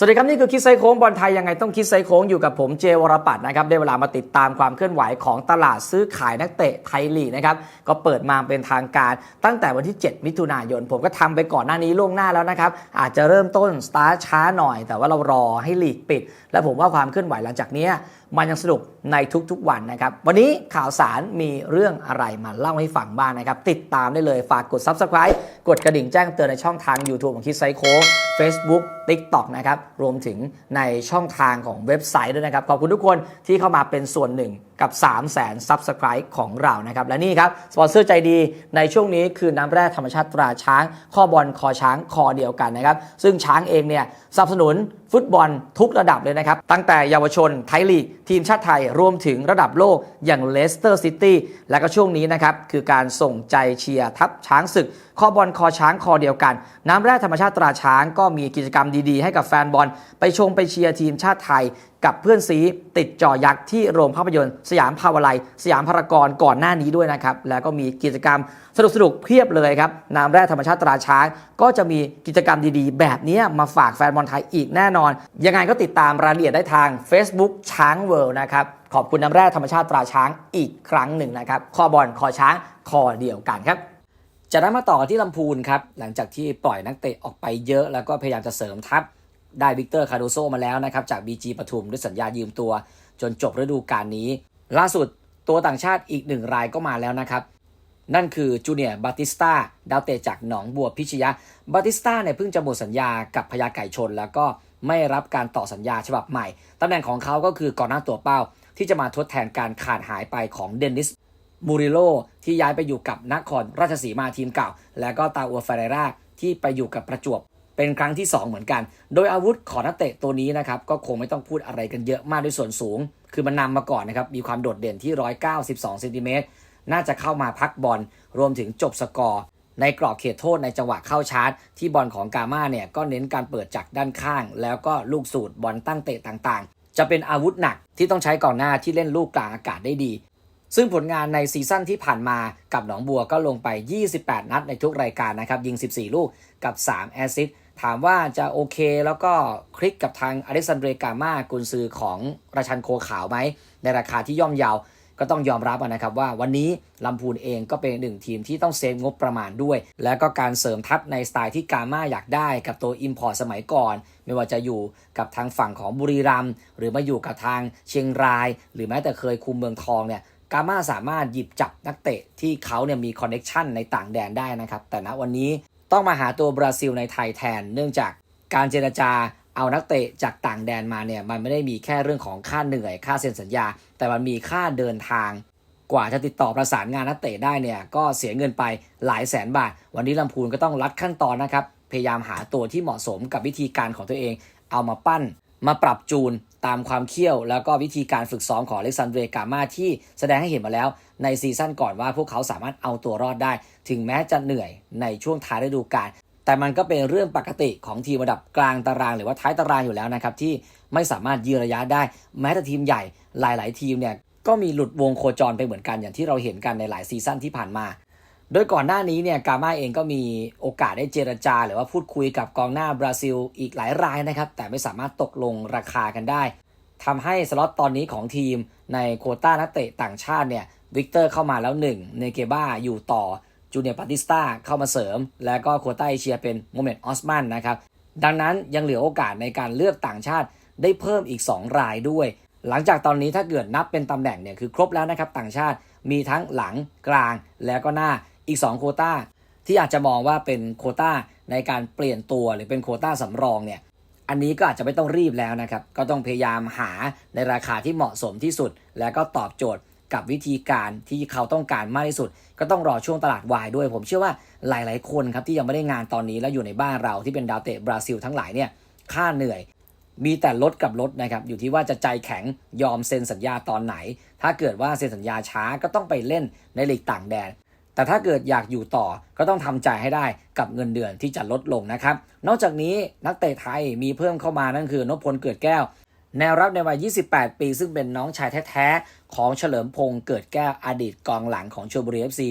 สวัสดีครับ นี่คือคิดไซโค้งบอลไทยยังไงต้องคิดไซโค้งอยู่กับผมเจวรปัตนะครับได้เวลามาติดตามความเคลื่อนไหวของตลาดซื้อขายนักเตะไทยลีกนะครับก็เปิดมาเป็นทางการตั้งแต่วันที่ 7 มิถุนายน ผมก็ทำไปก่อนหน้านี้ล่วงหน้าแล้วนะครับอาจจะเริ่มต้นสตาร์ช้าหน่อย แต่ว่าเรารอให้ลีกปิด และผมว่าความเคลื่อนไหวหลังจากนี้มันยังสนุกในทุกๆวันนะครับวันนี้ข่าวสารมีเรื่องอะไรมาเล่าให้ฟังบ้างนะครับติดตามได้เลยฝากกด Subscribe กดกระดิ่งแจ้งเตือนในช่องทาง YouTube ของคิดไซโค้ง Facebook TikTok นะครับ รวมถึงในช่องทางของเว็บไซต์ด้วยนะครับ ขอบคุณทุกคนที่เข้ามาเป็นส่วนหนึ่ง กับ 3 0 0 0 0 0 Subscribe ของเรานะครับ และนี่ครับสปอนเซอร์ใจดีในช่วงนี้คือน้ำแร่ธรรมชาติตราช้าง ข้อบอลคอช้างคอเดียวกันนะครับ ซึ่งช้างเองเนี่ยสนับสนุนฟุตบอลทุกระดับเลยนะครับ ตั้งแต่เยาวชนไทยลีก ทีมชาติไทยรวมถึงระดับโลกอย่างเลสเตอร์ซิตี้และก็ช่วงนี้นะครับ คือการส่งใจเชียร์ทัพช้างศึกข้อบอลคอช้างคอเดียวกัน น้ำแร่ธรรมชาติตราช้างก็มีกิจกรรมดีๆ ให้กับแฟนบอล ไปชมไปเชียร์ทีมชาติไทย กับเพื่อนซีติดจอยักษ์ที่โรงภาพยนตร์ สยามพาวไลยสยามพารากอนก่อนหน้านี้ด้วยนะครับ แล้วก็มีกิจกรรมสนุกๆเพียบเลยครับน้ำแร่ธรรมชาติตราช้าง ก็จะมีกิจกรรมดีๆ แบบนี้มาฝากแฟนบอลไทยอีกแน่นอน ยังไงก็ติดตามรายละเอียดได้ทาง Facebook ช้างเวิลด์นะครับขอบคุณน้ำแร่ธรรมชาติตราช้างอีกครั้งหนึ่งนะครับคอบอลคอช้างคอเดียวกันครับจากนั้มาต่อที่ลำพูนครับหลังจากที่ปล่อยนักเตะออกไปเยอะแล้วก็พยายามจะเสริมทัพ ได้วิกเตอร์คาร์โดโซมาแล้วนะครับจาก BG ปทุมด้วยสัญญายืมตัว จนจบฤดูกาลนี้ ล่าสุดตัวต่างชาติอีกหนึ่งรายก็มาแล้วนะครับนั่นคือจูเนียร์บาติสตาดาวเตะจากหนองบัวพิชยะบาติสตาเนี่ยเพิ่งจะหมดสัญญากับพญาไก่ชน แล้วก็ไม่รับการต่อสัญญาฉบับใหม่ตำแหน่งของเขาก็คือกองหน้าตัวเป้า ที่จะมาทดแทนการขาดหายไปของเดนิสมูริโลที่ย้ายไปอยู่กับนครราชสีมาทีมเก่า แล้วก็ตาอัวฟาเรราที่ไปอยู่กับประจวบ เป็นครั้งที่ 2 เหมือนกัน โดยอาวุธของนักเตะตัวนี้นะครับก็คงไม่ต้องพูดอะไรกันเยอะมากด้วยส่วนสูง คือมันนำมาก่อนนะครับมีความโดดเด่นที่ 192เซนติเมตรน่าจะเข้ามาพักบอลรวมถึงจบสกอร์ในกรอบเขตโทษในจังหวะเข้าชาร์จ ที่บอลของกาม่าเนี่ยก็เน้นการเปิดจากด้านข้าง แล้วก็ลูกสูตรบอลตั้งเตะต่างๆ จะเป็นอาวุธหนักที่ต้องใช้ก่อนหน้าที่เล่นลูกกลางอากาศได้ดี ซึ่งผลงานในซีซั่นที่ผ่านมากับหนองบัวก็ลงไป 28 นัดในทุกรายการนะครับยิง 14 ลูกกับ 3 แอสซิสต์ ถามว่าจะโอเคแล้วก็คลิกกับทางอเล็กซานเดรกามากุนซือของราชันโคขาวไหม ในราคาที่ย่อมเยาว ก็ต้องยอมรับนะครับว่าวันนี้ลำพูนเองก็เป็นหนึ่งทีมที่ต้องเซฟงบประมาณด้วย แล้วก็การเสริมทัพในสไตล์ที่กาม่าอยากได้กับตัว Import สมัยก่อน ไม่ว่าจะอยู่กับทางฝั่งของบุรีรัมย์หรือมาอยู่กับทางเชียงราย หรือแม้แต่เคยคุมเมืองทองเนี่ยกาม่าสามารถหยิบจับนักเตะที่เขาเนี่ยมีคอนเน็ชันในต่างแดนได้นะครับ แต่ณวันนี้ ต้องมาหาตัวบราซิลในไทยแทน เนื่องจากการเจรจาเอานักเตะจากต่างแดนมาเนี่ยมันไม่ได้มีแค่เรื่องของค่าเหนื่อยค่าเซ็นสัญญา แต่มันมีค่าเดินทาง กว่าจะติดต่อประสานงานนักเตะได้เนี่ยก็เสียเงินไปหลายแสนบาท วันนี้ลำพูนก็ต้องรัดขั้นตอนนะครับพยายามหาตัวที่เหมาะสมกับวิธีการของตัวเอง เอามาปั้น มาปรับจูนตามความเขี้ยว แล้วก็วิธีการฝึกซ้อมของอเล็กซานเดรกามาที่แสดงให้เห็นมาแล้วในซีซั่นก่อนว่าพวกเขาสามารถเอาตัวรอดได้ ถึงแม้จะเหนื่อยในช่วงท้ายฤดูกาลแต่มันก็เป็นเรื่องปกติของทีมระดับกลางตาราง หรือว่าท้ายตารางอยู่แล้วนะครับที่ไม่สามารถยืนระยะได้ แม้แต่ทีมใหญ่หลาย ๆ ทีมเนี่ยก็มีหลุดวงโคจรไปเหมือนกันอย่างที่เราเห็นกันในหลายซีซั่นที่ผ่านมา โดยก่อนหน้านี้เนี่ยกาม่าเองก็มีโอกาสได้เจรจา หรือว่าพูดคุยกับกองหน้าบราซิลอีกหลายรายนะครับ แต่ไม่สามารถตกลงราคากันได้ทำให้สล็อตตอนนี้ของทีมในโคต้านักเตะต่างชาติเนี่ยวิกเตอร์เข้ามาแล้ว1เนเกบ้าอยู่ต่อจูเนียร์ปาติสตาเข้ามาเสริม แล้วก็โคต้าเอเชียเป็นโมเมนต์ออสมันนะครับ ดังนั้นยังเหลือโอกาสในการเลือกต่างชาติได้เพิ่มอีก 2 รายด้วย หลังจากตอนนี้ถ้าเกิดนับเป็นตำแหน่งเนี่ยคือครบแล้วนะครับต่างชาติมีทั้งหลังกลางแล้วก็หน้า อีก2โคต้าที่อาจจะมองว่าเป็นโคต้าในการเปลี่ยนตัวหรือเป็นโคต้าสำรองเนี่ยอันนี้ก็อาจจะไม่ต้องรีบแล้วนะครับ ก็ต้องพยายามหาในราคาที่เหมาะสมที่สุด แล้วก็ตอบโจทย์กับวิธีการที่เขาต้องการมากที่สุด ก็ต้องรอช่วงตลาดวายด้วย ผมเชื่อว่าหลาย ๆ คนครับที่ยังไม่ได้งานตอนนี้แล้วอยู่ในบ้านเราที่เป็นดาวเตะบราซิลทั้งหลายเนี่ยค่าเหนื่อย มีแต่ลดกับลดนะครับอยู่ที่ว่าจะใจแข็งยอมเซ็นสัญญาตอนไหน ถ้าเกิดว่าเซ็นสัญญาช้าก็ต้องไปเล่นในลีกต่างแดน แต่ถ้าเกิดอยากอยู่ต่อก็ต้องทำใจให้ได้กับเงินเดือนที่จะลดลงนะครับ นอกจากนี้นักเตะไทยมีเพิ่มเข้ามานั่นคือนพพลเกิดแก้ว แนวรับในวัย 28 ปี ซึ่งเป็นน้องชายแท้ๆ ของเฉลิมพงศ์เกิดแก้วอดีตกองหลังของชลบุรีเอฟซี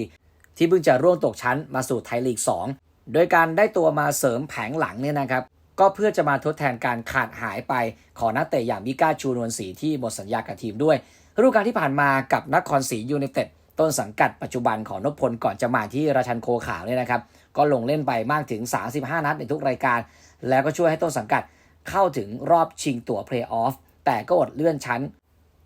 ที่เพิ่งจะร่วงตกชั้นมาสู่ไทยลีก 2 โดยการได้ตัวมาเสริมแผงหลังเนี่ยนะครับ ก็เพื่อจะมาทดแทนการขาดหายไปของนักเตะอย่างมิก้าชูนวลศรีที่หมดสัญญากับทีมด้วยฤดูกาลที่ผ่านมากับนครศรียูไนเต็ด ต้นสังกัดปัจจุบันของนพพลก่อนจะมาที่ราชันโคขาวเนี่ยนะครับ ก็ลงเล่นไปมากถึง 35 นัดในทุกรายการ แล้วก็ช่วยให้ต้นสังกัดเข้าถึงรอบชิงตั๋วเพลย์ออฟแต่ก็อดเลื่อนชั้น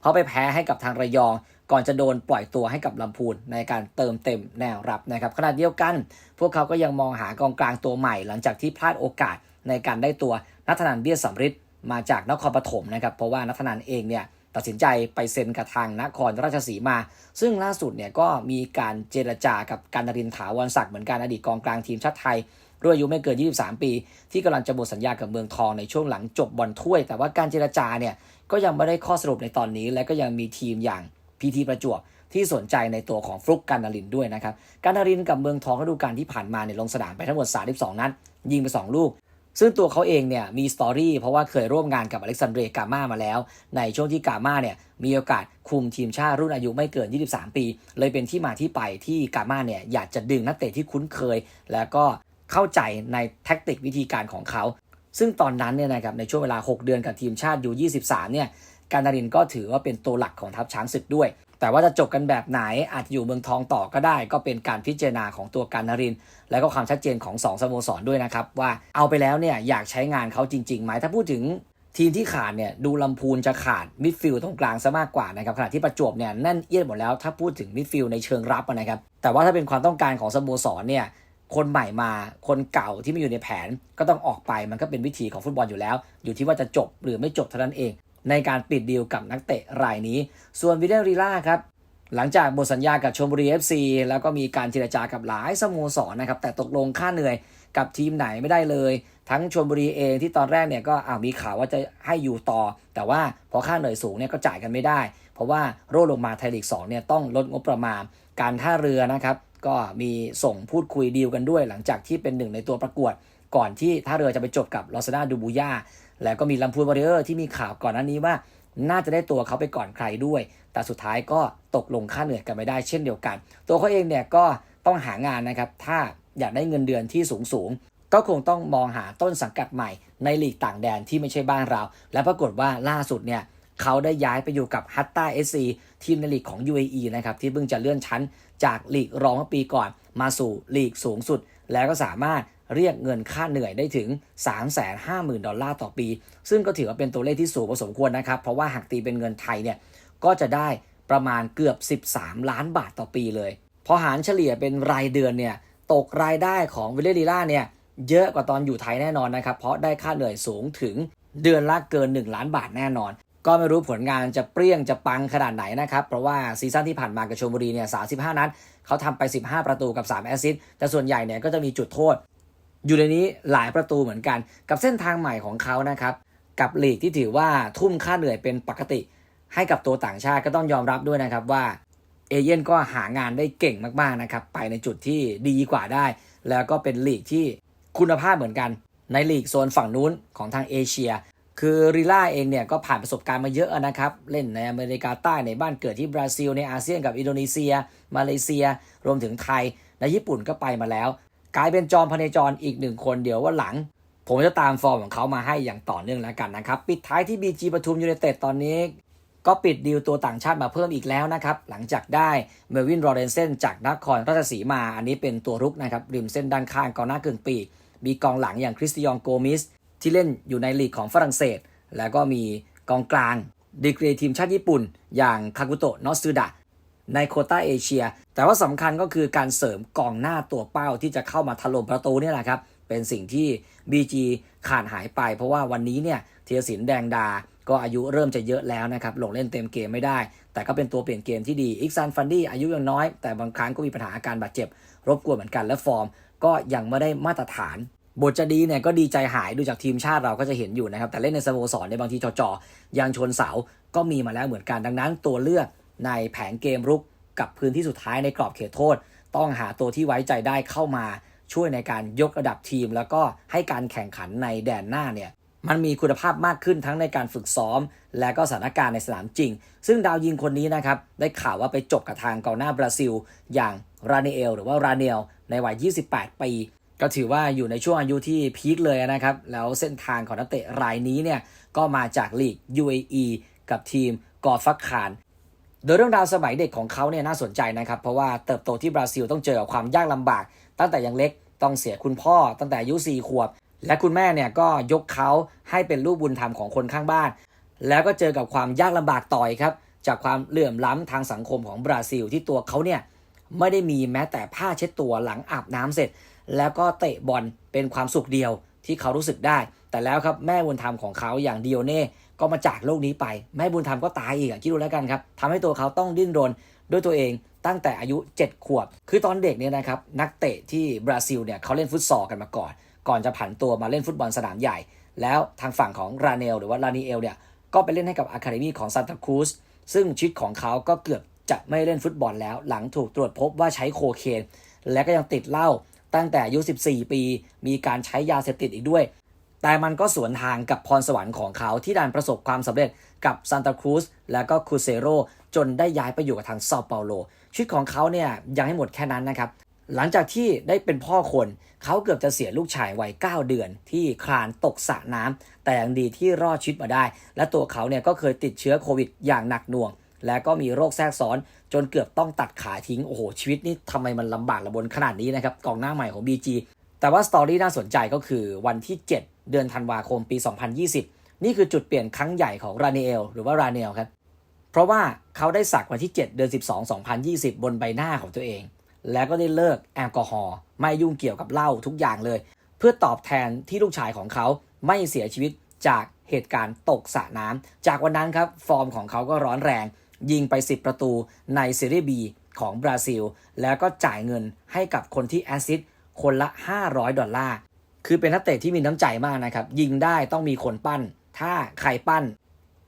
เพราะไปแพ้ให้กับทางระยอง ก่อนจะโดนปล่อยตัวให้กับลำพูนในการเติมเต็มแนวรับนะครับขณะเดียวกัน พวกเขาก็ยังมองหากองกลางตัวใหม่ หลังจากที่พลาดโอกาสในการได้ตัวนัทนันเบี้ยสำริดมาจากนครปฐมนะครับเพราะว่านัทนันเองเนี่ย ตัดสินใจไปเซ็นกับทางนครราชสีมา ซึ่งล่าสุดเนี่ยก็มีการเจรจากับการนรินถาวรศักดิ์เหมือนกันอดีตกองกลางทีมชาติไทยรุ่นอายุไม่เกิน 23 ปี ที่กำลังจะหมดสัญญากับเมืองทองในช่วงหลังจบบอลถ้วย แต่ว่าการเจรจาเนี่ยก็ยังไม่ได้ข้อสรุปในตอนนี้ และก็ยังมีทีมอย่างพีทีประจวบที่สนใจในตัวของฟลุกการนารินด้วยนะครับการนารินกับเมืองทองฤดูกาลที่ผ่านมาเนี่ยลงสนามไปทั้งหมด 32 นัดยิงไป 2 ลูก ซึ่งตัวเขาเองเนี่ยมีสตอรี่เพราะว่าเคยร่วมงานกับอเล็กซานเดรกาม่ามาแล้ว ในช่วงที่กาม่าเนี่ยมีโอกาสคุมทีมชาติรุ่นอายุไม่เกิน 23 ปี เลยเป็นที่มาที่ไปที่กาม่าเนี่ยอยากจะดึงนักเตะที่คุ้นเคย แล้วก็เข้าใจในแท็กติกวิธีการของเขา ซึ่งตอนนั้นเนี่ยนะครับในช่วงเวลา 6 เดือนกับทีมชาติอยู่23เนี่ยการนารินก็ถือว่าเป็นตัวหลักของทัพช้างศึกด้วย แต่ว่าจะจบกันแบบไหนอาจอยู่เมืองทองต่อก็ได้ ก็เป็นการพิจารณาของตัวการนาริน แล้วก็ความชัดเจนของ2สโมสรด้วยนะครับว่าเอาไปแล้วเนี่ยอยากใช้งานเขาจริงๆไหมถ้าพูดถึงทีมที่ขาดเนี่ยดูลำพูนจะขาดมิดฟิลด์ตรงกลางซะมากกว่านะครับขณะที่ประจวบเนี่ยแน่นเอียดหมดแล้วถ้าพูดถึงมิดฟิลด์ในเชิงรับนะครับแต่ว่าถ้าเป็นความต้องการของสโมสรเนี่ยคนใหม่มาคนเก่าที่ไม่อยู่ในแผนก็ต้องออกไปมันก็เป็นวิธีของฟุตบอลอยู่แล้ว อยู่ที่ว่าจะจบหรือไม่จบเท่านั้นเอง ในการปิดดีลกับนักเตะรายนี้ ส่วนวิเดรีล่าครับหลังจากหมดสัญญากับชมบุรี FC แล้วก็มีการเจรจากับหลายสโมสรนะครับ แต่ตกลงค่าเหนื่อยกับทีมไหนไม่ได้เลย ทั้งชมบุรีเองที่ตอนแรกเนี่ยก็อ้าวมีข่าวว่าจะให้อยู่ต่อ แต่ว่าพอค่าเหนื่อยสูงเนี่ยก็จ่ายกันไม่ได้ เพราะว่าโรดลงมาไทยลีก2เนี่ยต้องลดงบประมาณ การท่าเรือนะครับ ก็มีส่งพูดคุยดีลกันด้วย หลังจากที่เป็นหนึ่งในตัวประกวด ก่อนที่ท่าเรือจะไปจบกับลอสนาดูบูย่า แล้วก็มีลำพูนวอริเออร์ที่มีข่าวก่อนหน้านี้ว่า น่าจะได้ตัวเขาไปก่อนใครด้วย แต่สุดท้ายก็ตกลงค่าเหนื่อยกันไม่ได้เช่นเดียวกัน ตัวเขาเองเนี่ยก็ต้องหางานนะครับ ถ้าอยากได้เงินเดือนที่สูงสูงๆก็คงต้องมองหาต้นสังกัดใหม่ในลีกต่างแดนที่ไม่ใช่บ้านเรา และปรากฏว่าล่าสุดเนี่ยเขาได้ย้ายไปอยู่กับฮัตตาเอซีทีมในลีกของ UAE นะครับที่เพิ่งจะเลื่อนชั้นจากลีกรองเมื่อปีก่อนมาสู่ลีกสูงสุด แล้วก็สามารถ เรียกเงินค่าเหนื่อยได้ถึง 350,000 ดอลลาร์ต่อปี ซึ่งก็ถือว่าเป็นตัวเลขที่สูงพอสมควรนะครับ เพราะว่าหากตีเป็นเงินไทยเนี่ยก็จะได้ประมาณเกือบ 13 ล้านบาทต่อปีเลย พอหารเฉลี่ยเป็นรายเดือนเนี่ยตกรายได้ของวิลเลลีล่าเนี่ยเยอะกว่าตอนอยู่ไทยแน่นอนนะครับ เพราะได้ค่าเหนื่อยสูงถึงเดือนละเกิน 1 ล้านบาทแน่นอน ก็ไม่รู้ผลงานจะเปรี้ยงจะปังขนาดไหนนะครับ เพราะว่าซีซั่นที่ผ่านมากับชลบุรีเนี่ย 35 นัดเขาทำไป 15 ประตูกับ 3 แอสซิสต์แต่ส่วนใหญ่เนี่ยก็จะมีจุดโทษ อยู่ในนี้หลายประตูเหมือนกัน กับเส้นทางใหม่ของเขานะครับกับลีกที่ถือว่าทุ่มค่าเหนื่อยเป็นปกติ ให้กับตัวต่างชาติก็ต้องยอมรับด้วยนะครับว่าเอเย่นก็หางานได้เก่งมากๆนะครับไปในจุดที่ดีกว่าได้ แล้วก็เป็นลีกที่คุณภาพเหมือนกัน ในลีกโซนฝั่งนู้นของทางเอเชีย คือริล่าเองเนี่ยก็ผ่านประสบการณ์มาเยอะนะครับ เล่นในอเมริกาใต้ในบ้านเกิดที่บราซิลในอาเซียนกับอินโดนีเซีย มาเลเซีย รวมถึงไทยในญี่ปุ่นก็ไปมาแล้ว กลายเป็นจอมพเนจรอีกหนึ่งคนเดี๋ยวว่าหลัง ผมจะตามฟอร์มของเขามาให้อย่างต่อเนื่องแล้วกันนะครับ ปิดท้ายที่ BG ปทุมยูไนเต็ดตอนนี้ ก็ปิดดีลตัวต่างชาติมาเพิ่มอีกแล้วนะครับ หลังจากได้เมลวินโรเรนเซนจากนครราชสีมา อันนี้เป็นตัวรุกนะครับริมเส้นด้านข้างกองหน้ากึ่งปีกมีกองหลังอย่างคริสติยองโกมิสที่เล่นอยู่ในลีกของฝรั่งเศส แล้วก็มีกองกลางดีกรีทีมชาติญี่ปุ่น อย่างคากุโตะนอสซูดะ ในโคต้าเอเชีย แต่ว่าสำคัญก็คือการเสริมกองหน้าตัวเป้าที่จะเข้ามาถล่มประตูนี่แหละครับ เป็นสิ่งที่ BG ขาดหายไป เพราะว่าวันนี้เนี่ยเทียสินแดงดา ก็อายุเริ่มจะเยอะแล้วนะครับ ลงเล่นเต็มเกมไม่ได้ แต่ก็เป็นตัวเปลี่ยนเกมที่ดี อิกซันฟันดี้อายุยังน้อย แต่บางครั้งก็มีปัญหาอาการบาดเจ็บ รบกวนเหมือนกัน และฟอร์ม ก็ยังไม่ได้มาตรฐานบทจะดีเนี่ยก็ดีใจหายดูจากทีมชาติเราก็จะเห็นอยู่นะครับ แต่เล่นในสโมสรในบางทีจอๆยังชนเสา ก็มีมาแล้วเหมือนกันดังนั้นตัวเลือก ในแผนเกมรุกกับพื้นที่สุดท้ายในกรอบเขตโทษ ต้องหาตัวที่ไว้ใจได้เข้ามาช่วยในการยกระดับทีม แล้วก็ให้การแข่งขันในแดนหน้าเนี่ยมันมีคุณภาพมากขึ้นทั้งในการฝึกซ้อม และก็สถานการณ์ในสนามจริง ซึ่งดาวยิงคนนี้นะครับ ได้ข่าวว่าไปจบกับทางกองหน้าบราซิล อย่างราเนเอล หรือว่าราเนล ในวัย 28 ปี ก็ถือว่าอยู่ในช่วงอายุที่พีคเลยนะครับ แล้วเส้นทางของนักเตะรายนี้เนี่ย ก็มาจากลีก UAE กับทีมกอร์ฟักคาร โดยเรื่องราวสมัยเด็กของเขาเนี่ยน่าสนใจนะครับ เพราะว่าเติบโตที่บราซิลต้องเจอกับความยากลำบาก ตั้งแต่ยังเล็กต้องเสียคุณพ่อตั้งแต่อายุ4ขวบ และคุณแม่เนี่ยก็ยกเขาให้เป็นลูกบุญธรรมของคนข้างบ้าน แล้วก็เจอกับความยากลำบากต่อยครับ จากความเหลื่อมล้ำทางสังคมของบราซิลที่ตัวเขาเนี่ยไม่ได้มีแม้แต่ผ้าเช็ดตัวหลังอาบน้ำเสร็จ แล้วก็เตะบอลเป็นความสุขเดียวที่เขารู้สึกได้ แต่แล้วครับแม่บุญธรรมของเขาอย่างดิโอเน่ ก็มาจากโลกนี้ไป แม่บุญธรรมก็ตายอีกอะคิดดูแล้วกันครับทำให้ตัวเขาต้องดิ้นรนด้วยตัวเองตั้งแต่อายุ 7 ขวบ คือตอนเด็กเนี่ยนะครับนักเตะที่บราซิลเนี่ยเขาเล่นฟุตซอลกันมาก่อน ก่อนจะผันตัวมาเล่นฟุตบอลสนามใหญ่ แล้วทางฝั่งของราเนลหรือว่าลานีเอลเนี่ยก็ไปเล่นให้กับอะคาเดมีของซานตาครูซซึ่งชีวิตของเขาก็เกือบจะไม่เล่นฟุตบอลแล้ว หลังถูกตรวจพบว่าใช้โคเคน และก็ยังติดเหล้าตั้งแต่อายุ 14 ปี มีการใช้ยาเสพติดอีกด้วย แต่มันก็สวนทางกับพรสวรรค์ของเขาที่ดันประสบความสำเร็จกับซานตาครูซและก็คูเซโรจนได้ย้ายไปอยู่กับทางซาเปาโลชีวิตของเขาเนี่ยยังให้หมดแค่นั้นนะครับ หลังจากที่ได้เป็นพ่อคนเขาเกือบจะเสียลูกชายวัย 9 เดือน ที่คลานตกสระน้ำแต่ยังดีที่รอดชีวิตมาได้ และตัวเขาเนี่ยก็เคยติดเชื้อโควิดอย่างหนักหน่วง และก็มีโรคแทรกซ้อน จนเกือบต้องตัดขาทิ้งโอ้โหชีวิตนี่ทำไมมันลำบากระบนขนาดนี้นะครับกองหน้าใหม่ของ BG แต่ว่าสตอรี่น่าสนใจก็คือวันที่ 7 เดือนธันวาคมปี 2020 นี่คือจุดเปลี่ยนครั้งใหญ่ของราเนลหรือว่าราเนลครับ เพราะว่าเขาได้สักวันที่ 7 เดือน 12 2020 บนใบหน้าของตัวเอง แล้วก็ได้เลิกแอลกอฮอล์ไม่ยุ่งเกี่ยวกับเหล้าทุกอย่างเลย เพื่อตอบแทนที่ลูกชายของเขาไม่เสียชีวิตจากเหตุการณ์ตกสระน้ำจากวันนั้นครับฟอร์มของเขาก็ร้อนแรง ยิงไป 10 ประตูในซีรีส์ B ของบราซิล แล้วก็จ่ายเงินให้กับคนที่แอสซิสต์คนละ 500 ดอลลาร์ คือเป็นนักเตะที่มีน้ำใจมากนะครับ ยิงได้ต้องมีคนปั้น ถ้าใครปั้น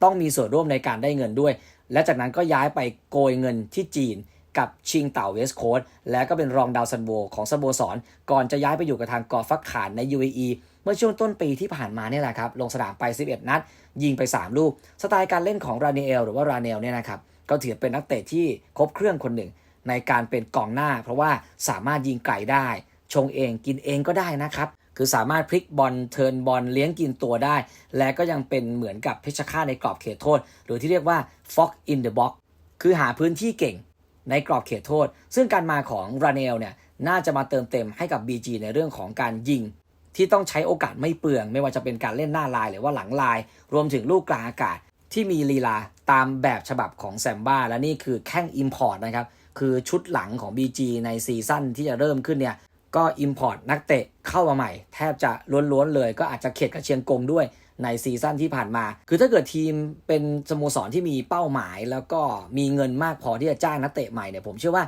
ต้องมีส่วนร่วมในการได้เงินด้วย และจากนั้นก็ย้ายไปโกยเงินที่จีนกับชิงเต่าเวสต์โคสและก็เป็นรองดาวซันโวของสโมสร ก่อนจะย้ายไปอยู่กับทางกอฟักขานใน UAE เมื่อช่วงต้นปีที่ผ่านมาเนี่ยแหละครับ ลงสนามไป 11 นัด ยิงไป 3 ลูก สไตล์การเล่นของราเนลหรือว่าราเนลเนี่ยนะครับ ก็ถือเป็นนักเตะที่ครบเครื่องคนหนึ่ง ในการเป็นกองหน้า เพราะว่าสามารถยิงไกลได้ ชงเองกินเองก็ได้นะครับ คือสามารถพลิกบอลเทิร์นบอลเลี้ยงกินตัวได้ และก็ยังเป็นเหมือนกับเพชฌฆาตในกรอบเขตโทษ หรือที่เรียกว่า fox in the box คือหาพื้นที่เก่งในกรอบเขตโทษ ซึ่งการมาของราเนลเนี่ยน่าจะมาเติมเต็มให้กับ BG ในเรื่องของการยิง ที่ต้องใช้โอกาสไม่เปลือง ไม่ว่าจะเป็นการเล่นหน้าลายหรือว่าหลังลาย รวมถึงลูกกลางอากาศ ที่มีลีลาตามแบบฉบับของแซมบ้าและนี่คือแข้ง Import นะครับคือชุดหลังของ BG ในซีซั่นที่จะเริ่มขึ้นเนี่ย ก็ Import นักเตะเข้ามาใหม่ แทบจะล้วนๆเลย ก็อาจจะเข็ดกับเชียงกงด้วยในซีซั่นที่ผ่านมา คือถ้าเกิดทีมเป็นสโมสรที่มีเป้าหมาย แล้วก็มีเงินมากพอที่จะจ้างนักเตะใหม่เนี่ยผมเชื่อว่า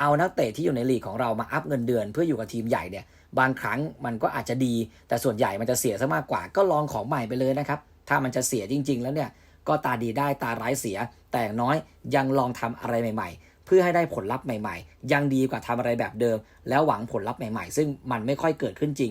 เอานักเตะที่อยู่ในลีกของเรามาอัพเงินเดือน เพื่ออยู่กับทีมใหญ่เนี่ยบางครั้งมันก็อาจจะดี แต่ส่วนใหญ่มันจะเสียซะมากกว่าก็ลองของใหม่ไปเลยนะครับถ้ามันจะเสียจริง ๆ แล้วเนี่ยก็ตาดีได้ตาร้ายเสีย แต่อย่างน้อยยังลองทำอะไรใหม่ ๆ เพื่อให้ได้ผลลัพธ์ใหม่ๆ ยังดีกว่าทำอะไรแบบเดิม แล้วหวังผลลัพธ์ใหม่ๆ ซึ่งมันไม่ค่อยเกิดขึ้นจริง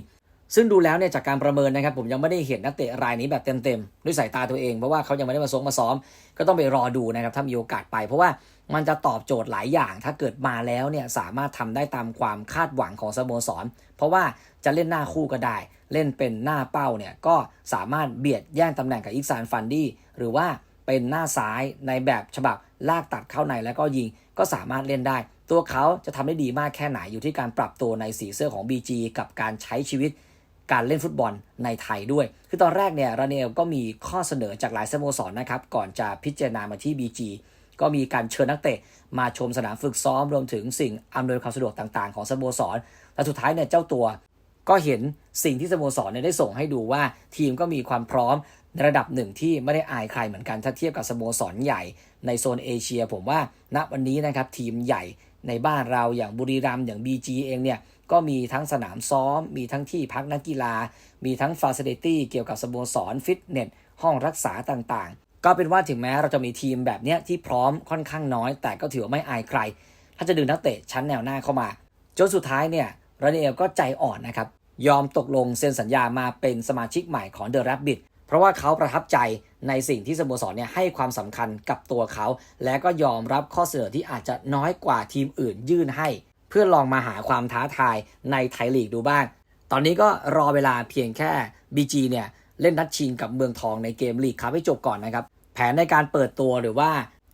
ซึ่งดูแล้วเนี่ยจากการประเมินนะครับ ผมยังไม่ได้เห็นนักเตะรายนี้แบบเต็มๆด้วยสายตาตัวเองเพราะว่าเขายังไม่ได้มาซ้อมมาซ้อม ก็ต้องไปรอดูนะครับถ้ามีโอกาสไปเพราะว่ามันจะตอบโจทย์หลายอย่าง ถ้าเกิดมาแล้วเนี่ยสามารถทำได้ตามความคาดหวังของสโมสร เพราะว่าจะเล่นหน้าคู่ก็ได้ เล่นเป็นหน้าเป้าเนี่ยก็สามารถเบียดแย่งตำแหน่งกับอิกซานฟันดี้หรือว่า เป็นหน้าซ้ายในแบบฉบับลากตัดเข้าในแล้วก็ยิงก็สามารถเล่นได้ ตัวเขาจะทำได้ดีมากแค่ไหนอยู่ที่การปรับตัวในสีเสื้อของ BG กับการใช้ชีวิตการเล่นฟุตบอลในไทยด้วย คือตอนแรกเนี่ยราเนลก็มีข้อเสนอจากหลายสโมสรนะครับ ก่อนจะพิจารณามาที่ BG ก็มีการเชิญนักเตะ มาชมสนามฝึกซ้อมรวมถึงสิ่งอำนวยความสะดวกต่างๆ ของสโมสร แต่สุดท้ายเนี่ยเจ้าตัว ก็เห็นสิ่งที่สโมสรเนี่ยได้ส่งให้ดูว่าทีมก็มีความพร้อม ในระดับหนึ่งที่ไม่ได้อายใครเหมือนกันถ้าเทียบกับสโมสรใหญ่ในโซนเอเชีย ผมว่าณวันนี้นะครับทีมใหญ่ในบ้านเราอย่างบุรีรัมย์อย่าง BG เองเนี่ยก็มีทั้งสนามซ้อม มีทั้งที่พักนักกีฬา มีทั้งฟ a ซิลิตี้เกี่ยวกับสโมสรฟิตเนสห้องรักษาต่างๆ ก็เป็นว่าถึงแม้เราจะมีทีมแบบเนี้ยที่พร้อมค่อนข้างน้อย แต่ก็ถือว่าไม่อายใคร ถ้าจะดึงนักเตะชั้นแนวหน้าเข้ามาจนสุดท้ายเนี่ยราเนลก็ใจอ่อนนะครับยอมตกลงเซ็นสัญญามาเป็นสมาชิกใหม่ของเดอะ a บบิ t เพราะว่าเขาประทับใจในสิ่งที่สโมสรเนี่ยให้ความสำคัญกับตัวเขา และก็ยอมรับข้อเสนอที่อาจจะน้อยกว่าทีมอื่นยื่นให้ เพื่อลองมาหาความท้าทายในไทยลีกดูบ้าง ตอนนี้ก็รอเวลาเพียงแค่ BG เนี่ยเล่นนัดชิงกับเมืองทองในเกมลีกครับให้จบก่อนนะครับ แผนในการเปิดตัวหรือว่า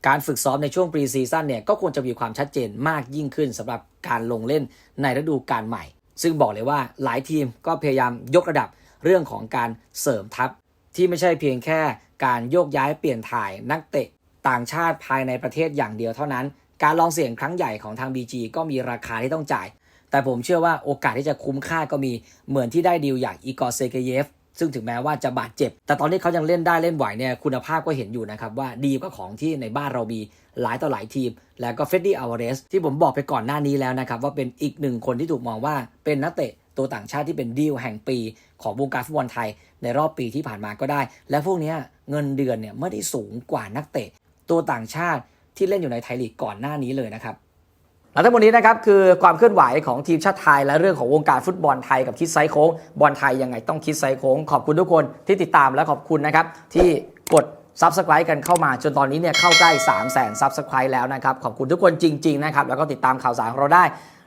การฝึกซ้อมในช่วงปรีซีซั่นเนี่ยก็ควรจะมีความชัดเจนมากยิ่งขึ้นสำหรับการลงเล่นในฤดูกาลใหม่ ซึ่งบอกเลยว่าหลายทีมก็พยายามยกระดับเรื่องของการเสริมทัพ ที่ไม่ใช่เพียงแค่การโยกย้ายเปลี่ยนถ่ายนักเตะต่างชาติภายในประเทศอย่างเดียวเท่านั้น การลองเสี่ยงครั้งใหญ่ของทาง BG ก็มีราคาที่ต้องจ่าย แต่ผมเชื่อว่าโอกาสที่จะคุ้มค่าก็มีเหมือนที่ได้ดีลอย่างอีกอร์เซเกเยฟซึ่งถึงแม้ว่าจะบาดเจ็บ แต่ตอนนี้เขายังเล่นได้เล่นไหวเนี่ยคุณภาพก็เห็นอยู่นะครับว่าดีกว่าของที่ในบ้านเรามีหลายต่อหลายทีม แล้วก็เฟดดี้อ l วาเรสที่ผมบอกไปก่อนหน้านี้แล้วนะครับว่าเป็นอีกหนึ่งคนที่ถูกมองว่าเป็นนักเตะตัวต่างชาติที่เป็นดีลแห่งปีของวงการฟุตบอลไทย ในรอบปีที่ผ่านมาก็ได้ และพวกนี้เงินเดือนเนี่ยไม่ได้สูงกว่านักเตะ ตัวต่างชาติที่เล่นอยู่ในไทยลีกก่อนหน้านี้เลยนะครับและทั้งหมดนี้นะครับคือความเคลื่อนไหวของทีมชาติไทย และเรื่องของวงการฟุตบอลไทยกับคิดไซส์โค้งบอลไทยยังไงต้องคิดไซส์โค้งขอบคุณทุกคนที่ติดตามและขอบคุณนะครับที่กดซับสไครต์กันเข้ามาจนตอนนี้เนี่ยเข้าใกล้ 3 0 0 0 0 0ซับสไครต์แล้วนะครับ ขอบคุณทุกคนจริง ๆ นะครับ แล้วก็ติดตามข่าวสารของเราได้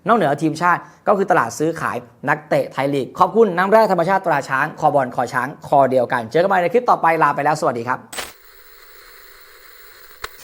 นอกเหนือทีมชาติก็คือตลาดซื้อขายนักเตะไทยลีก ขอบคุณน้ำแร่ธรรมชาติตราช้าง คอบอลคอช้าง คอเดียวกัน เจอกันใหม่ในคลิปต่อไปลาไปแล้วสวัสดีครับ